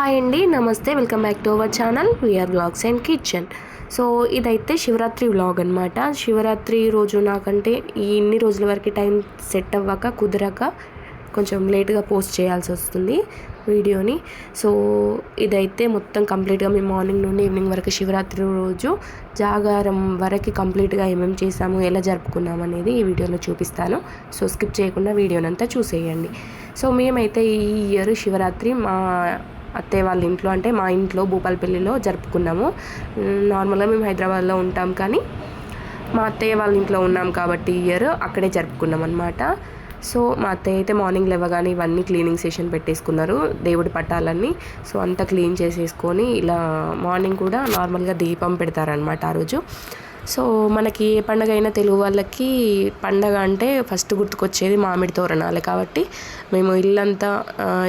Hi అండి నమస్తే welcome back to our channel. V R vlogs and kitchen so ఇదైతే Shivaratri vlog అనమాట శివరాత్రి రోజు నాకంటే ఈ ఇన్ని రోజుల వరకు టైం సెట్ అవ్వక కుదరక కొంచెం లేట్గా పోస్ట్ చేయాల్సి వస్తుంది వీడియోని. సో ఇదైతే మొత్తం కంప్లీట్గా మేము మార్నింగ్ నుండి ఈవినింగ్ వరకు శివరాత్రి రోజు జాగారం వరకు కంప్లీట్గా ఏమేమి చేసాము ఎలా జరుపుకున్నాము అనేది ఈ వీడియోలో చూపిస్తాను. సో స్కిప్ చేయకుండా వీడియోనంతా చూసేయండి. సో మేమైతే ఈ ఇయర్ శివరాత్రి మా అత్తయ్య వాళ్ళ ఇంట్లో అంటే మా ఇంట్లో భూపాలపల్లిలో జరుపుకున్నాము. నార్మల్గా మేము హైదరాబాద్లో ఉంటాం కానీ మా అత్తయ్య వాళ్ళ ఇంట్లో ఉన్నాం కాబట్టి ఇయర్ అక్కడే జరుపుకున్నాం అనమాట సో మా అత్తయ్య అయితే మార్నింగ్ లేవగానే ఇవన్నీ క్లీనింగ్ సెషన్ పెట్టేసుకున్నారు దేవుడి పట్టాలన్నీ సో అంతా క్లీన్ చేసేసుకొని ఇలా మార్నింగ్ కూడా నార్మల్గా దీపం పెడతారనమాట ఆ రోజు. సో మనకి ఏ పండగ అయినా తెలుగు వాళ్ళకి పండగ అంటే ఫస్ట్ గుర్తుకొచ్చేది మామిడి తోరణాలే కాబట్టి మేము ఇల్లంతా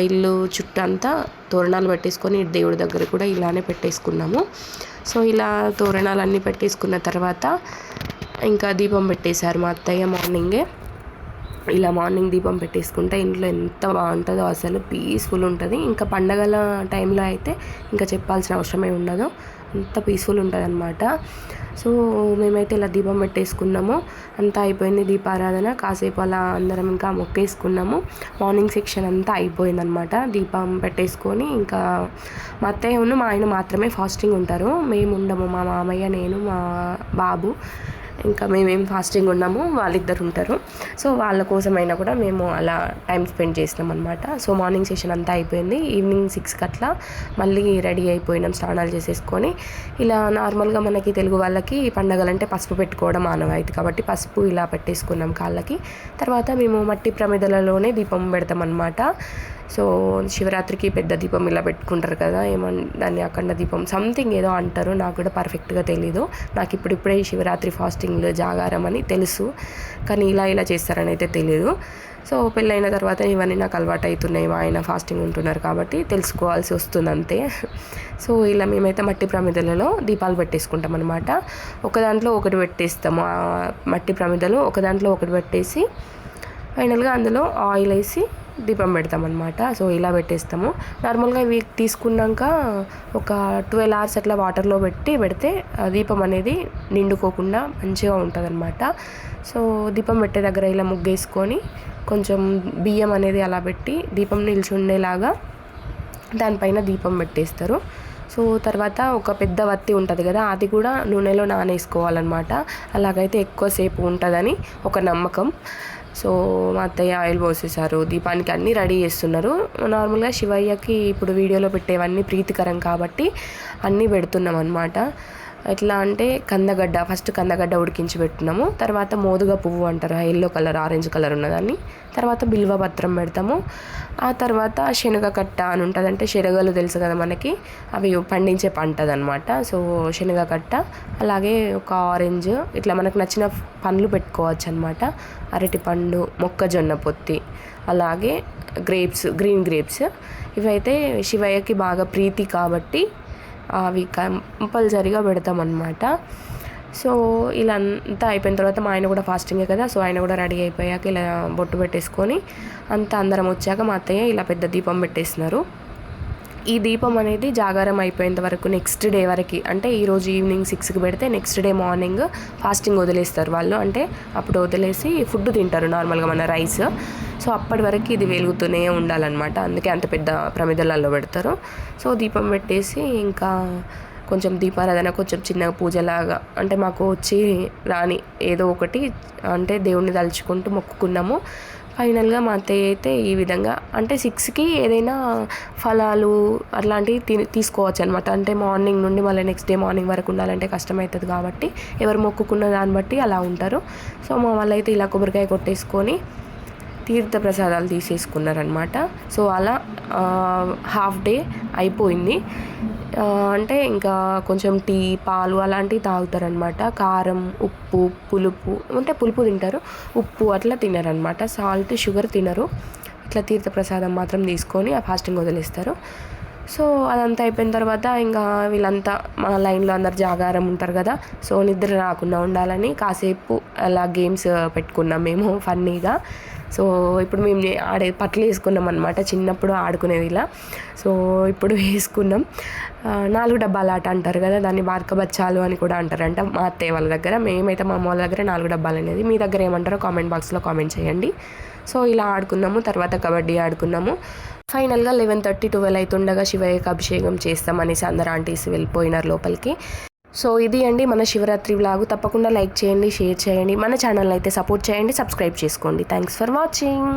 ఇల్లు చుట్టంతా తోరణాలు పెట్టేసుకొని దేవుడి దగ్గర కూడా ఇలానే పెట్టేసుకున్నాము. సో ఇలా తోరణాలు అన్నీ పెట్టేసుకున్న తర్వాత ఇంకా దీపం పెట్టేశారు మా అత్తయ్య మార్నింగే. ఇలా మార్నింగ్ దీపం పెట్టేసుకుంటే ఇంట్లో ఎంత బాగుంటుందో అసలు పీస్ఫుల్ ఉంటుంది. ఇంకా పండగల టైంలో అయితే ఇంకా చెప్పాల్సిన అవసరమే ఉండదు. అంత పీస్ఫుల్ ఉంటుంది అనమాట సో మేమైతే ఇలా దీపం పెట్టేసుకున్నాము. అంతా అయిపోయింది దీపారాధన. కాసేపు అలా అందరం ఇంకా మొక్కేసుకున్నాము. మార్నింగ్ సెక్షన్ అంతా అయిపోయిందనమాట దీపం పెట్టేసుకొని ఇంకా మా అత్తయ్య ఉన్న మా ఆయన మాత్రమే ఫాస్టింగ్ ఉంటారు. మేము ఉండము. మా మామయ్య నేను మా బాబు. ఇంకా మేమేం ఫాస్టింగ్ ఉన్నాము వాళ్ళిద్దరు ఉంటారు. సో వాళ్ళ కోసమైనా కూడా మేము అలా టైం స్పెండ్ చేసినాం అనమాట సో మార్నింగ్ సెషన్ అంతా అయిపోయింది. ఈవినింగ్ సిక్స్కి అట్లా మళ్ళీ రెడీ అయిపోయినాం స్నానాలు చేసేసుకొని. ఇలా నార్మల్గా మనకి తెలుగు వాళ్ళకి పండగలంటే పసుపు పెట్టుకోవడం ఆనవాయితీ. కాబట్టి పసుపు ఇలా పెట్టేసుకున్నాం కాళ్ళకి. తర్వాత మేము మట్టి ప్రమిదలలోనే దీపం పెడతాం అనమాట సో శివరాత్రికి పెద్ద దీపం ఇలా పెట్టుకుంటారు కదా ఏమన్ దాన్ని అఖండ దీపం సంథింగ్ ఏదో అంటారు నాకు కూడా పర్ఫెక్ట్గా తెలీదు. నాకు ఇప్పుడిప్పుడే శివరాత్రి ఫాస్టింగ్ జాగారం అని తెలుసు కానీ ఇలా ఇలా చేస్తారని అయితే తెలియదు సో పెళ్ళైన తర్వాత ఇవన్నీ నాకు అలవాటు అవుతున్నాయి మా ఆయన ఫాస్టింగ్ ఉంటున్నారు కాబట్టి తెలుసుకోవాల్సి వస్తుంది అంతే. సో ఇలా మేమైతే మట్టి ప్రమిదలలో దీపాలు పెట్టేసుకుంటాం అనమాట ఒక దాంట్లో ఒకటి పెట్టేస్తాము మట్టి ప్రమిదలు ఒక దాంట్లో ఒకటి పెట్టేసి ఫైనల్గా అందులో ఆయిల్ వేసి దీపం పెడతామన్నమాట. సో ఇలా పెట్టేస్తాము. నార్మల్గా ఇవి తీసుకున్నాక ఒక ట్వెల్వ్ అవర్స్ అట్లా వాటర్లో పెట్టి పెడితే దీపం అనేది నిండుకోకుండా మంచిగా ఉంటుంది అనమాట సో దీపం పెట్టే దగ్గర ఇలా ముగ్గేసుకొని కొంచెం బియ్యం అనేది అలా పెట్టి దీపం నిల్చుండేలాగా దానిపైన దీపం పెట్టేస్తారు. సో తర్వాత ఒక పెద్ద వత్తి ఉంటుంది కదా అది కూడా నూనెలో నానేసుకోవాలన్నమాట. అలాగైతే ఎక్కువసేపు ఉంటుందని ఒక నమ్మకం. సో మా అత్తయ్య ఆయిల్ పోసేసారు దీపానికి అన్నీ రెడీ చేస్తున్నారు. నార్మల్గా శివయ్యకి ఇప్పుడు వీడియోలో పెట్టేవన్నీ ప్రీతికరం కాబట్టి అన్నీ పెడుతున్నాం అనమాట ఎట్లా అంటే కందగడ్డ ఫస్ట్ కందగడ్డ ఉడికించి పెట్టినాము తర్వాత మోదుగా పువ్వు అంటారు ఎల్లో కలర్ ఆరెంజ్ కలర్ ఉన్నదాన్ని. తర్వాత బిల్వ పత్రం పెడతాము. ఆ తర్వాత శనగ కట్ట అని ఉంటుంది అంటే శనగలు తెలుసు కదా మనకి అవి పండించే పంటదనమాట సో శనగ కట్ట అలాగే ఒక ఆరెంజ్ ఇట్లా మనకు నచ్చిన పండ్లు పెట్టుకోవచ్చు అనమాట అరటి పండు మొక్కజొన్న పొత్తి అలాగే గ్రేప్స్ గ్రీన్ గ్రేప్స్ ఇవైతే శివయ్యకి బాగా ప్రీతి కాబట్టి అవి కంపల్సరీగా పెడతామన్నమాట. సో ఇలా అంతా అయిపోయిన తర్వాత మా ఆయన కూడా ఫాస్టింగే కదా సో ఆయన కూడా రెడీ అయిపోయాక ఇలా బొట్టు పెట్టేసుకొని అంతా అందరం వచ్చాక మా అత్తయ్య ఇలా పెద్ద దీపం పెట్టేస్తున్నారు. ఈ దీపం అనేది జాగారం అయిపోయేంత వరకు నెక్స్ట్ డే వరకు అంటే ఈరోజు ఈవినింగ్ సిక్స్కి పెడితే నెక్స్ట్ డే మార్నింగ్ ఫాస్టింగ్ వదిలేస్తారు వాళ్ళు. అంటే అప్పుడు వదిలేసి ఫుడ్ తింటారు నార్మల్గా మన రైస్. సో అప్పటి వరకు ఇది వెలుగుతూనే ఉండాలన్నమాట. అందుకే అంత పెద్ద ప్రమిదలలో పెడతారు. సో దీపం పెట్టేసి ఇంకా కొంచెం దీపారాధన కొంచెం చిన్న పూజలాగా అంటే మాకు వచ్చి రాని ఏదో ఒకటి అంటే దేవుణ్ణి తలుచుకుంటూ మొక్కుకున్నాము. ఫైనల్గా మా అత్తయ్య అయితే ఈ విధంగా అంటే సిక్స్కి ఏదైనా ఫలాలు అట్లాంటివి తి తీసుకోవచ్చు అనమాట అంటే మార్నింగ్ నుండి మళ్ళీ నెక్స్ట్ డే మార్నింగ్ వరకు ఉండాలంటే కష్టమవుతుంది కాబట్టి ఎవరు మొక్కుకున్న దాన్ని బట్టి అలా ఉంటారు. సో మా వాళ్ళైతే ఇలా కొబ్బరికాయ కొట్టేసుకొని తీర్థ ప్రసాదాలు తీసేసుకున్నారనమాట సో అలా హాఫ్ డే అయిపోయింది. అంటే ఇంకా కొంచెం టీ పాలు అలాంటివి తాగుతారనమాట కారం ఉప్పు పులుపు అంటే పులుపు తింటారు. ఉప్పు అట్లా తినరనమాట సాల్ట్ షుగర్ తినరు. ఇట్లా తీర్థప్రసాదం మాత్రం తీసుకొని ఆ ఫాస్టింగ్ వదిలేస్తారు. సో అదంతా అయిపోయిన తర్వాత ఇంకా వీళ్ళంతా మా లైన్లో అందరు జాగారం ఉంటారు కదా. సో నిద్ర రాకుండా ఉండాలని కాసేపు అలా గేమ్స్ పెట్టుకున్నాం మేము ఫన్నీగా. సో ఇప్పుడు మేము ఆడే పట్లు వేసుకున్నాం అనమాట చిన్నప్పుడు ఆడుకునేది ఇలా. సో ఇప్పుడు వేసుకున్నాం. నాలుగు డబ్బాల ఆట అంటారు కదా దాన్ని బార్క బచ్చాలు అని కూడా అంటారంట మా అత్తయ్య వాళ్ళ దగ్గర. మేమైతే మా అమ్మ వాళ్ళ దగ్గర నాలుగు డబ్బాలు అనేది. మీ దగ్గర ఏమంటారో కామెంట్ బాక్స్లో కామెంట్ చేయండి. సో ఇలా ఆడుకున్నాము తర్వాత కబడ్డీ ఆడుకున్నాము. ఫైనల్గా లెవెన్ థర్టీ ట్వెల్వ్ అవుతుండగా శివయ్యకి అభిషేకం చేస్తామనేసి అందరు ఆంటీస్ వెళ్ళిపోయినారు లోపలికి. సో ఇది అండి మన శివరాత్రి వ్లాగు తప్పకుండా లైక్ చేయండి షేర్ చేయండి. మన ఛానల్ అయితే సపోర్ట్ చేయండి సబ్స్క్రైబ్ చేసుకోండి. Thanks for watching